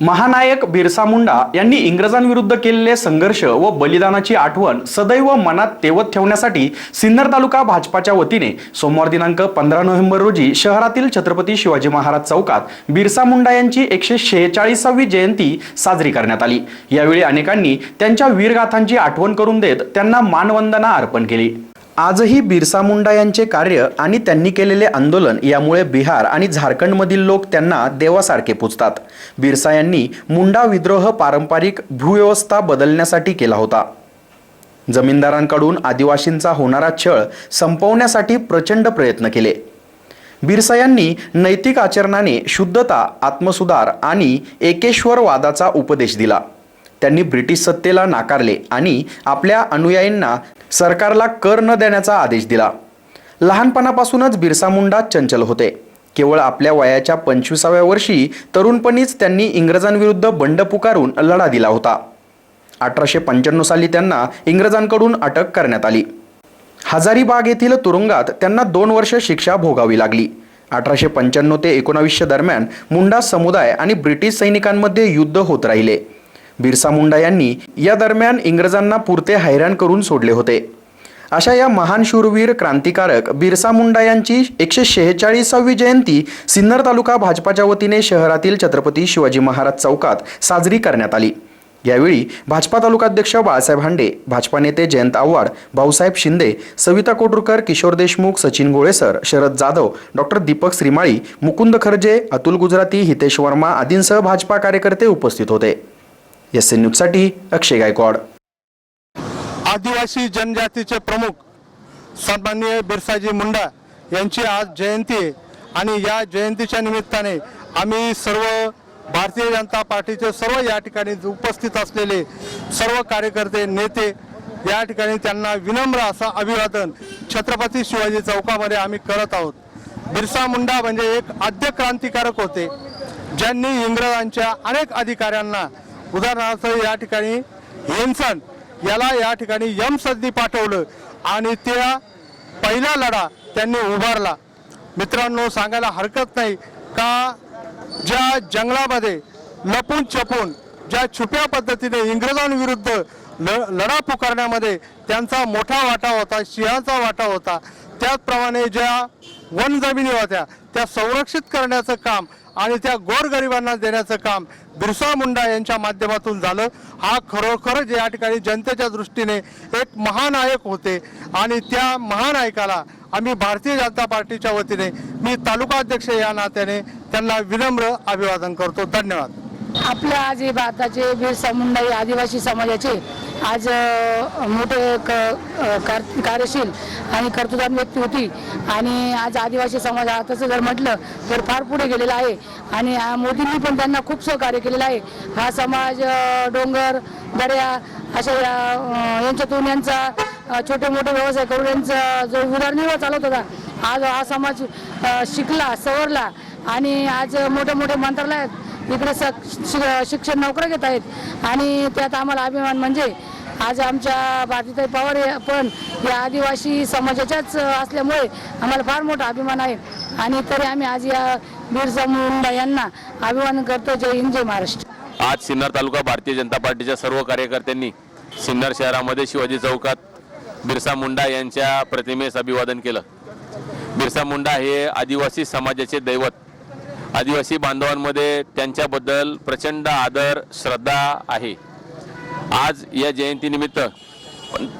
महानायक बिरसा मुंडा यांनी इंग्रजांविरुद्ध केलेले संघर्ष व बलिदानाची आठवण सदैव मनात तेवत ठेवण्यासाठी सिन्नर तालुका भाजपाच्या वतीने सोमवार दिनांक पंधरा नोव्हेंबर रोजी शहरातील छत्रपती शिवाजी महाराज चौकात बिरसा मुंडा यांची एकशे शेहेचाळीसावी जयंती साजरी करण्यात आली. यावेळी अनेकांनी त्यांच्या वीरगाथांची आठवण करून देत त्यांना मानवंदना अर्पण केली. आजही बिरसा मुंडा यांचे कार्य आणि त्यांनी केलेले आंदोलन यामुळे बिहार आणि झारखंडमधील लोक त्यांना देवासारखे पूजतात. बिरसा यांनी मुंडा विद्रोह पारंपरिक भूव्यवस्था बदलण्यासाठी केला होता. जमीनदारांकडून आदिवासींचा होणारा छळ संपवण्यासाठी प्रचंड प्रयत्न केले. बिरसा यांनी नैतिक आचरणाने शुद्धता आत्मसुधार आणि एकेश्वरवादाचा उपदेश दिला. त्यांनी ब्रिटिश सत्तेला नाकारले आणि आपल्या अनुयायींना सरकारला कर न देण्याचा आदेश दिला. लहानपणापासूनच बिरसा मुंडा चंचल होते. केवळ आपल्या वयाच्या पंचवीसाव्या वर्षी तरुणपणीच त्यांनी इंग्रजांविरुद्ध बंड पुकारून लढा दिला होता. अठराशे पंच्याण्णव साली त्यांना इंग्रजांकडून अटक करण्यात आली. हजारीबाग येथील तुरुंगात त्यांना दोन वर्ष शिक्षा भोगावी लागली. अठराशे पंच्याण्णव ते एकोणावीसशे दरम्यान मुंडा समुदाय आणि ब्रिटिश सैनिकांमध्ये युद्ध होत राहिले. बिरसा मुंडा यांनी या दरम्यान इंग्रजांना पुरते हैराण करून सोडले होते. अशा या महान शूरवीर क्रांतिकारक बिरसा मुंडा यांची एकशे शेहेचाळीसावी जयंती सिन्नर तालुका भाजपाच्या वतीने शहरातील छत्रपती शिवाजी महाराज चौकात साजरी करण्यात आली. यावेळी भाजपा तालुकाध्यक्ष बाळासाहेब हांडे भाजपा नेते जयंत आव्हाड भाऊसाहेब शिंदे सविता कोटुरकर किशोर देशमुख सचिन गोळेसर शरद जाधव डॉक्टर दीपक श्रीमाळी मुकुंद खर्जे अतुल गुजराती हितेश वर्मा आदींसह भाजपा कार्यकर्ते उपस्थित होते. एस एन न्यूजसाठी अक्षय गायकवाड. आदिवासी जनजातीचे प्रमुख सन्माननीय बिरसाजी मुंडा यांची आज जयंती आहे. आणि या जयंतीच्या निमित्ताने आम्ही सर्व भारतीय जनता पार्टीचे सर्व या ठिकाणी उपस्थित असलेले सर्व कार्यकर्ते नेते या ठिकाणी त्यांना विनम्र असं अभिवादन छत्रपती शिवाजी चौकामध्ये आम्ही करत आहोत. बिरसा मुंडा म्हणजे एक आद्य क्रांतिकारक होते ज्यांनी इंग्रजांच्या अनेक अधिकाऱ्यांना उदाहरणार्थ या ठिकाणी हेमसन याला या ठिकाणी यमसदनी पाठवलं आणि त्या पहिला लढा त्यांनी उभारला. मित्रांनो सांगायला हरकत नाही का ज्या जंगलामध्ये लपून छपून ज्या छुप्या पद्धतीने इंग्रजांविरुद्ध ल लढा पुकारण्यामध्ये त्यांचा मोठा वाटा होता सिंहाचा वाटा होता त्याचप्रमाणे ज्या वन जमिनी होत्या. त्या संरक्षित करण्याचं काम आणि त्या गोरगरिबांना देण्याचं काम बिरसा मुंडा यांच्या माध्यमातून झालं. हा खरोखरच या ठिकाणी जनतेच्या दृष्टीने एक महानायक होते आणि त्या महानायकाला आम्ही भारतीय जनता पार्टीच्या वतीने मी तालुका अध्यक्ष या नात्याने त्यांना विनम्र अभिवादन करतो. धन्यवाद. आपल्या आज हे भारताचे बिरसा मुंडा हे आदिवासी समाजाचे आज मोठे क कार- कार्यशील आणि कर्तृत्वान व्यक्ती होती. आणि आज आदिवासी समाज तसं जर म्हटलं तर फार पुढे गेलेला आहे. आणि मोदींनी पण त्यांना खूप सहकार्य केलेलं आहे. हा समाज डोंगर दर्या अशा या, यांच्यातून यांचा छोटे मोठे व्यवसाय करून यांचा जो उदरनिर्वाह चालत होता आज हा समाज शिकला सवरला. आणि आज मोठे मोठे मंत्रालयात इकडे स- शि- शिक्षण नोकऱ्या घेत आहेत. आणि त्यात आम्हाला अभिमान म्हणजे आज आमच्या भारतीताई पवार पण या आदिवासी समाजाच्याच असल्यामुळे आम्हाला फार मोठा अभिमान आहे. आणि तरी आम्ही आज या बिरसा मुंडा यांना अभिमान करतो. जय हिंद जय महाराष्ट्र. आज सिन्नर तालुका भारतीय जनता पार्टीच्या सर्व कार्यकर्त्यांनी सिन्नर शहरामध्ये शिवाजी चौकात बिरसा मुंडा यांच्या प्रतिमेस अभिवादन केलं. बिरसा मुंडा हे आदिवासी समाजाचे दैवत. आदिवासी बांधवांमध्ये त्यांच्याबद्दल प्रचंड आदर श्रद्धा आहे. आज या जयंतीनिमित्त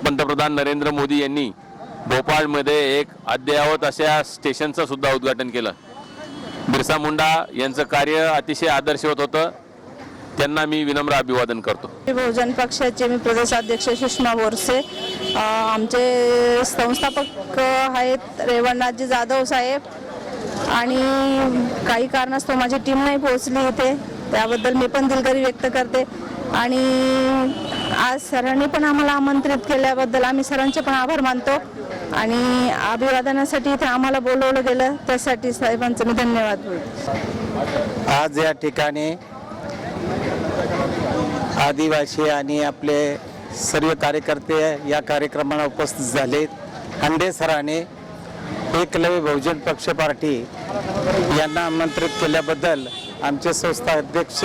पंतप्रधान नरेंद्र मोदी यांनी भोपाळमध्ये एक अद्ययावत अशा स्टेशनचं सुद्धा उद्घाटन केलं. बिरसा मुंडा यांचं कार्य अतिशय आदर्शवत होतं. त्यांना मी विनम्र अभिवादन करतो. बहुजन पक्षाचे मी प्रदेशाध्यक्ष सुषमा बोरसे आमचे संस्थापक आहेत रेवणनाथजी जाधव साहेब आणि काही कारणास्तव माझी टीम नाही पोहोचली इथे. त्याबद्दल मी पण दिलगिरी व्यक्त करते. आणि आज सरांनी पण आम्हाला आमंत्रित केल्याबद्दल आम्ही सरांचे पण आभार मानतो. आणि अभिवादनासाठी इथे आम्हाला बोलवलं गेलं त्यासाठी साहेबांचं मी धन्यवाद बोलतो. आज या ठिकाणी आदिवासी आणि आपले सर्व कार्यकर्ते या कार्यक्रमाला उपस्थित झाले. हंडे सरांनी एकलव्य बहुजन पक्ष पार्टी यांना आमंत्रित केल्याबद्दल आमचे संस्था अध्यक्ष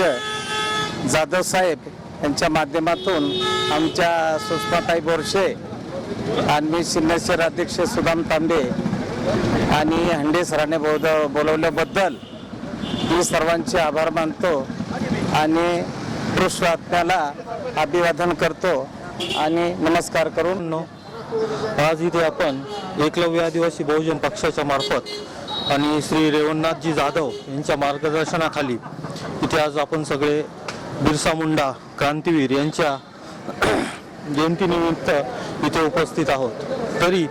जाधव साहेब यांच्या माध्यमातून आमच्या सुषमाताई बोरशे आणि मी सिन्नर अध्यक्ष सुदाम तांबे आणि हंडे सराने बोल बोलवल्याबद्दल मी सर्वांचे आभार मानतो आणि पुरुष आत्म्याला अभिवादन करतो आणि नमस्कार करून आज इथे आपण एकलव्य आदिवासी बहुजन पक्षाच्या मार्फत आणि श्री रेवणनाथजी जाधव यांच्या मार्गदर्शनाखाली इथे आज आपण सगळे बिरसा मुंडा क्रांतीवीर यांच्या जयंतीनिमित्त इथे उपस्थित आहोत. तरी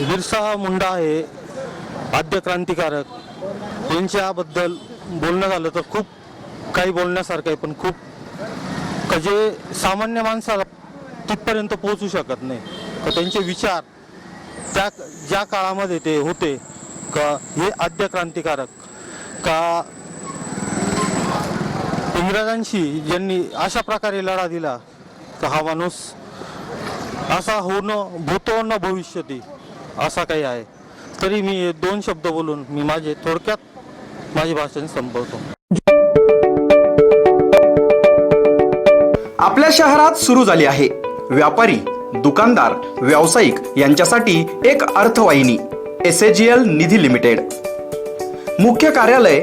बिरसा मुंडा हे आद्य क्रांतिकारक. यांच्याबद्दल बोलणं झालं तर खूप काही बोलण्यासारखं आहे पण खूप जे सामान्य माणसाला तिथपर्यंत पोहोचू शकत नाही. तर त्यांचे विचार त्या ज्या काळामध्ये ते होते का हे आद्य क्रांतिकारक का इंग्रजांशी ज्यांनी अशा प्रकारे लढा दिला तर हा माणूस असा होणं भूतो न भविष्यती असा काही आहे. तरी मी दोन शब्द बोलून मी माझे थोडक्यात माझे भाषण संपवतो. आपल्या शहरात सुरू झाली आहे. व्यापारी दुकानदार व्यावसायिक यांच्यासाठी एक अर्थवाहिनी एस एल निधी लिमिटेड. मुख्य कार्यालय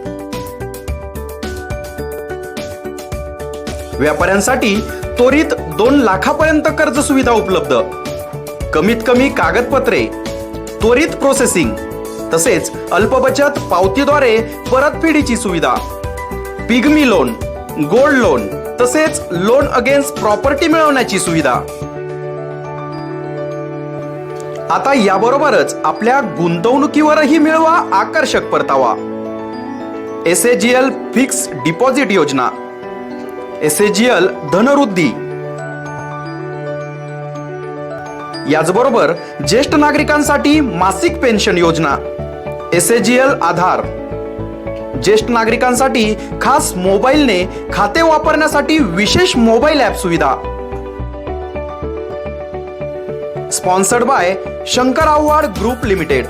व्यापाऱ्यांसाठी त्वरित दोन लाखापर्यंत कर्ज सुविधा उपलब्ध. कमीत कमी कागदपत्रे त्वरित प्रोसेसिंग तसेच अल्पबचत पावतीद्वारे परतफेडीची सुविधा. पिगमी लोन गोल्ड लोन तसेच लोन अगेन्स्ट प्रॉपर्टी मिळवण्याची सुविधा. आता याबरोबरच आपल्या गुंतवणुकीवरही मिळवा आकर्षक परतावा. एस एल फिक्स डिपॉझिट योजना. एसएजीएल धनवृद्धी याचबरोबर ज्येष्ठ नागरिकांसाठी मासिक पेन्शन योजना एसएजीएल आधार. ज्येष्ठ नागरिकांसाठी खास मोबाईलने खाते वापरण्यासाठी विशेष मोबाईल ॲप सुविधा. Sponsored by Shankar Awhad group limited.